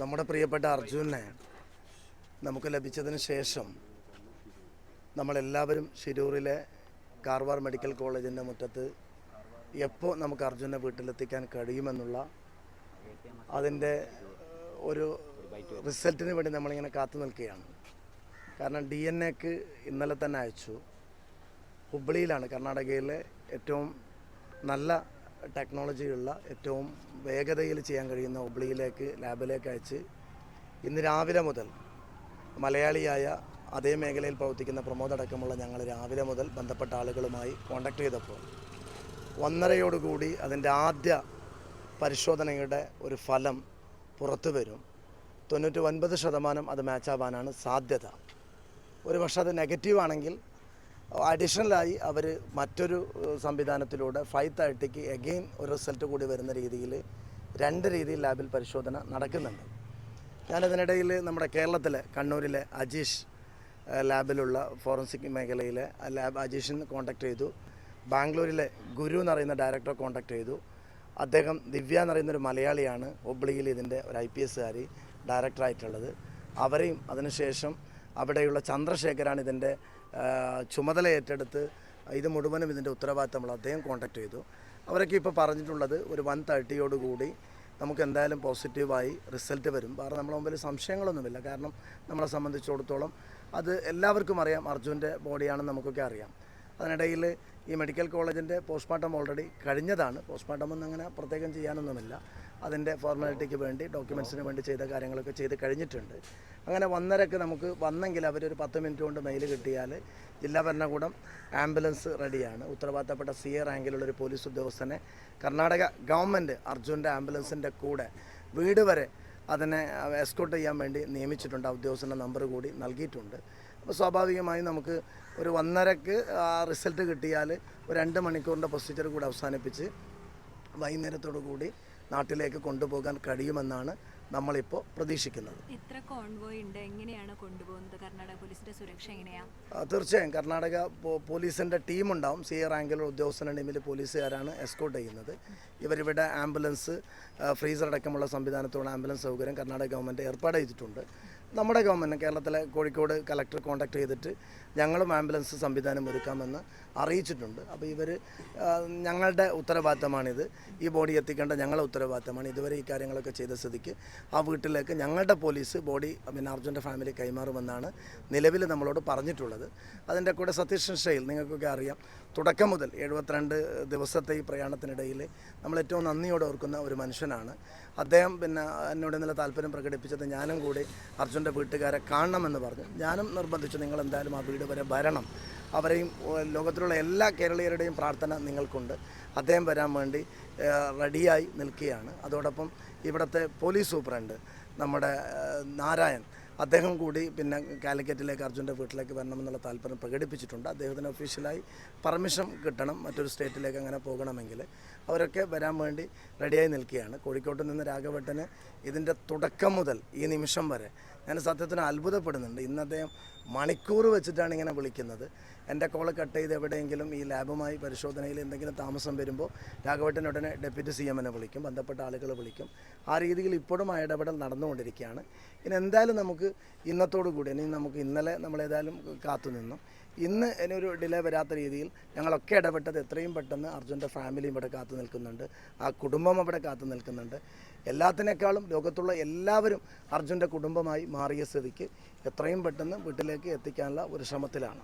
നമ്മുടെ പ്രിയപ്പെട്ട അർജുനെ നമുക്ക് ലഭിച്ചതിന് ശേഷം നമ്മളെല്ലാവരും ശിരൂരിലെ കാർവാർ മെഡിക്കൽ കോളേജിന്റെ മുറ്റത്ത് എപ്പോൾ നമുക്ക് അർജുനെ വീട്ടിലെത്തിക്കാൻ കഴിയുമെന്നുള്ള അതിന്റെ ഒരു റിസൾട്ടിന് വേണ്ടി നമ്മളിങ്ങനെ കാത്തു നിൽക്കുകയാണ്. കാരണം ഡി എൻ എക്ക് ഇന്നലെ തന്നെ അയച്ചു. ഹുബ്ലിയിലാണ് കർണാടകയിലെ ഏറ്റവും നല്ല ടെക്നോളജിയുള്ള ഏറ്റവും വേഗതയിൽ ചെയ്യാൻ കഴിയുന്ന ഒബ്ലിയിലേക്ക് ലാബിലേക്ക് അയച്ച് ഇന്ന് രാവിലെ മുതൽ മലയാളിയായ അതേ മേഖലയിൽ പ്രവർത്തിക്കുന്ന പ്രമോദ് അടക്കമുള്ള ഞങ്ങൾ രാവിലെ മുതൽ ബന്ധപ്പെട്ട ആളുകളുമായി കോണ്ടാക്ട് ചെയ്തപ്പോൾ ഒന്നരയോടുകൂടി അതിന്റെ ആദ്യ പരിശോധനയുടെ ഒരു ഫലം പുറത്തു വരും. തൊണ്ണൂറ്റി ഒൻപത് ശതമാനം അത് മാച്ചാവാനാണ് സാധ്യത. ഒരു പക്ഷേ അത് നെഗറ്റീവ് ആണെങ്കിൽ അഡീഷണലായി അവർ മറ്റൊരു സംവിധാനത്തിലൂടെ ഫൈവ് തേർട്ടിക്ക് എഗെയിൻ ഒരു റിസൾട്ട് കൂടി വരുന്ന രീതിയിൽ രണ്ട് രീതിയിൽ ലാബിൽ പരിശോധന നടക്കുന്നുണ്ട്. ഞാനതിനിടയിൽ നമ്മുടെ കേരളത്തിലെ കണ്ണൂരിലെ അജീഷ് ലാബിലുള്ള ഫോറൻസിക് മേഖലയിലെ ലാബ് അജീഷിന് കോൺടാക്ട് ചെയ്തു. ബാംഗ്ലൂരിലെ ഗുരു എന്നറിയുന്ന ഡയറക്ടറെ കോൺടാക്ട് ചെയ്തു. അദ്ദേഹം ദിവ്യ എന്ന് പറയുന്ന ഒരു മലയാളിയാണ് ഒബ്ലിയിൽ ഇതിന്റെ ഒരു ഐ പി എസ്സുകാരി ഡയറക്ടറായിട്ടുള്ളത് അവരെയും അതിനുശേഷം അവിടെയുള്ള ചന്ദ്രശേഖരാണ് ഇതിന്റെ ചുമതല ഏറ്റെടുത്ത് ഇത് മുഴുവനും ഇതിന്റെ ഉത്തരവാദിത്തം നമ്മൾ അദ്ദേഹം കോൺടാക്ട് ചെയ്തു. അവരൊക്കെ ഇപ്പോൾ പറഞ്ഞിട്ടുള്ളത് ഒരു വൺ തേർട്ടിയോടുകൂടി നമുക്ക് എന്തായാലും പോസിറ്റീവായി റിസൾട്ട് വരും. കാരണം നമ്മളെ മുമ്പിൽ സംശയങ്ങളൊന്നുമില്ല. കാരണം നമ്മളെ സംബന്ധിച്ചിടത്തോളം അത് എല്ലാവർക്കും അറിയാം. അർജുന്റെ ബോഡിയാണെന്ന് നമുക്കൊക്കെ അറിയാം. അതിനിടയിൽ ഈ മെഡിക്കൽ കോളേജിന്റെ പോസ്റ്റ്മോർട്ടം ഓൾറെഡി കഴിഞ്ഞതാണ്. പോസ്റ്റ്മോർട്ടം ഒന്നും അങ്ങനെ പ്രത്യേകം ചെയ്യാനൊന്നുമില്ല. അതിന്റെ ഫോർമാലിറ്റിക്ക് വേണ്ടി ഡോക്യുമെന്റ്സിന് വേണ്ടി ചെയ്ത കാര്യങ്ങളൊക്കെ ചെയ്ത് കഴിഞ്ഞിട്ടുണ്ട്. അങ്ങനെ വന്നരക്ക് നമുക്ക് വന്നെങ്കിൽ അവരൊരു പത്ത് മിനിറ്റ് കൊണ്ട് മെയിൽ കിട്ടിയാൽ ജില്ലാ ഭരണകൂടം ആംബുലൻസ് റെഡിയാണ് ഉത്തരവാദിത്തപ്പെട്ട സി എ റാങ്കിലുള്ള ഒരു പോലീസ് ഉദ്യോഗസ്ഥനെ കർണാടക ഗവൺമെന്റ് അർജുന്റെ ആംബുലൻസിന്റെ കൂടെ വീട് വരെ അതിനെ എസ്കോട്ട് ചെയ്യാൻ വേണ്ടി നിയമിച്ചിട്ടുണ്ട്. ആ ഉദ്യോഗസ്ഥന്റെ നമ്പർ കൂടി നൽകിയിട്ടുണ്ട്. അപ്പോൾ സ്വാഭാവികമായും നമുക്ക് ഒരു ഒന്നരക്ക് റിസൾട്ട് കിട്ടിയാൽ ഒരു രണ്ട് മണിക്കൂറിന്റെ പ്രൊസീജിയർ കൂടി അവസാനിപ്പിച്ച് വൈകുന്നേരത്തോടു കൂടി നാട്ടിലേക്ക് കൊണ്ടുപോകാൻ കഴിയുമെന്നാണ് നമ്മളിപ്പോൾ പ്രതീക്ഷിക്കുന്നത്. എത്ര കോൺവോയ് ഉണ്ട്? എങ്ങനെയാണ് കൊണ്ടുപോകുന്നത്? കർണാടക പോലീസിന്റെ സുരക്ഷ എങ്ങനെയാ? തീർച്ചയായും. കർണാടക പോലീസിന്റെ ടീമുണ്ടാവും. സി റാങ്കിലുള്ള ഉദ്യോഗസ്ഥരുടെ ടീമിൽ പോലീസുകാരാണ് എസ്കോട്ട് ചെയ്യുന്നത്. ഇവരിവിടെ ആംബുലൻസ് ഫ്രീസർ അടക്കമുള്ള സംവിധാനത്തോടെ ആംബുലൻസ് സൗകര്യം കർണാടക ഗവൺമെന്റ് ഏർപ്പാട് ചെയ്തിട്ടുണ്ട്. നമ്മുടെ ഗവൺമെന്റ് കേരളത്തിലെ കോഴിക്കോട് കളക്ടർ കോൺടാക്ട് ചെയ്തിട്ട് ഞങ്ങളും ആംബുലൻസ് സംവിധാനം ഒരുക്കാമെന്ന് അറിയിച്ചിട്ടുണ്ട്. അപ്പോൾ ഇവർ ഞങ്ങളുടെ ഉത്തരവാദിത്തമാണിത്. ഈ ബോഡി എത്തിക്കേണ്ട ഞങ്ങളുടെ ഉത്തരവാദിത്തമാണ്. ഇതുവരെ ഈ കാര്യങ്ങളൊക്കെ ചെയ്ത സ്ഥിതിക്ക് ആ വീട്ടിലേക്ക് ഞങ്ങളുടെ പോലീസ് ബോഡി പിന്നെ അർജുന്റെ ഫാമിലി കൈമാറുമെന്നാണ് നിലവിൽ നമ്മളോട് പറഞ്ഞിട്ടുള്ളത്. അതിന്റെ കൂടെ സതീഷ് ഷെയിൽ നിങ്ങൾക്കൊക്കെ അറിയാം തുടക്കം മുതൽ എഴുപത്തിരണ്ട് ദിവസത്തെ ഈ പ്രയാണത്തിനിടയിൽ നമ്മൾ ഏറ്റവും നന്ദിയോടെ ഓർക്കുന്ന ഒരു മനുഷ്യനാണ്. അദ്ദേഹം പിന്നെ എന്നോട് നല്ല താല്പര്യം പ്രകടിപ്പിച്ചത് ഞാനും കൂടി അർജുന്റെ വീട്ടുകാരെ കാണണമെന്ന് പറഞ്ഞു. ഞാനും നിർബന്ധിച്ചു നിങ്ങൾ എന്തായാലും ആ വീട് വരെ വരണം. അവരെയും ലോകത്തിലുള്ള എല്ലാ കേരളീയരുടെയും പ്രാർത്ഥന നിങ്ങൾക്കുണ്ട്. അദ്ദേഹം വരാൻ വേണ്ടി റെഡിയായി നിൽക്കുകയാണ്. അതോടൊപ്പം ഇവിടുത്തെ പോലീസ് സൂപ്രണ്ട് നമ്മുടെ നാരായൺ അദ്ദേഹം കൂടി പിന്നെ കാലിക്കറ്റിലേക്ക് അർജുന്റെ വീട്ടിലേക്ക് വരണമെന്നുള്ള താല്പര്യം പ്രകടിപ്പിച്ചിട്ടുണ്ട്. അദ്ദേഹത്തിന് ഒഫീഷ്യലായി പെർമിഷൻ കിട്ടണം മറ്റൊരു സ്റ്റേറ്റിലേക്ക് അങ്ങനെ പോകണമെങ്കിൽ. അവരൊക്കെ വരാൻ വേണ്ടി റെഡിയായി നിൽക്കുകയാണ്. കോഴിക്കോട്ട് നിന്ന് രാഘവട്ടന് ഇതിന്റെ തുടക്കം മുതൽ ഈ നിമിഷം വരെ ഞാൻ സത്യത്തിന് അത്ഭുതപ്പെടുന്നുണ്ട്. ഇന്ന് അദ്ദേഹം മണിക്കൂർ വെച്ചിട്ടാണ് ഇങ്ങനെ വിളിക്കുന്നത്. എന്റെ കോൾ കട്ട് ചെയ്ത് എവിടെയെങ്കിലും ഈ ലാബുമായി പരിശോധനയിൽ എന്തെങ്കിലും താമസം വരുമ്പോൾ രാഘവട്ടൻ ഉടനെ ഡെപ്യൂട്ടി സി എമ്മിനെ വിളിക്കും. ബന്ധപ്പെട്ട ആളുകൾ വിളിക്കും. ആ രീതിയിൽ ഇപ്പോഴും ആ ഇടപെടൽ നടന്നുകൊണ്ടിരിക്കുകയാണ്. ഇനി എന്തായാലും നമുക്ക് ഇന്നത്തോടു കൂടി ഇനി നമുക്ക് ഇന്നലെ നമ്മൾ ഏതായാലും കാത്തു നിന്നു ഇന്ന് ഇനിയൊരു ഡിലേ വരാത്ത രീതിയിൽ ഞങ്ങളൊക്കെ ഇടപെട്ടത് എത്രയും പെട്ടെന്ന് അർജുന്റെ ഫാമിലിയും ഇവിടെ കാത്തു നിൽക്കുന്നുണ്ട്. ആ കുടുംബം അവിടെ കാത്തു നിൽക്കുന്നുണ്ട്. എല്ലാത്തിനേക്കാളും ലോകത്തുള്ള എല്ലാവരും അർജുന്റെ കുടുംബമായി മാറിയ സ്ഥിതിക്ക് എത്രയും പെട്ടെന്ന് വീട്ടിലേക്ക് എത്തിക്കാനുള്ള ഒരു ശ്രമത്തിലാണ്.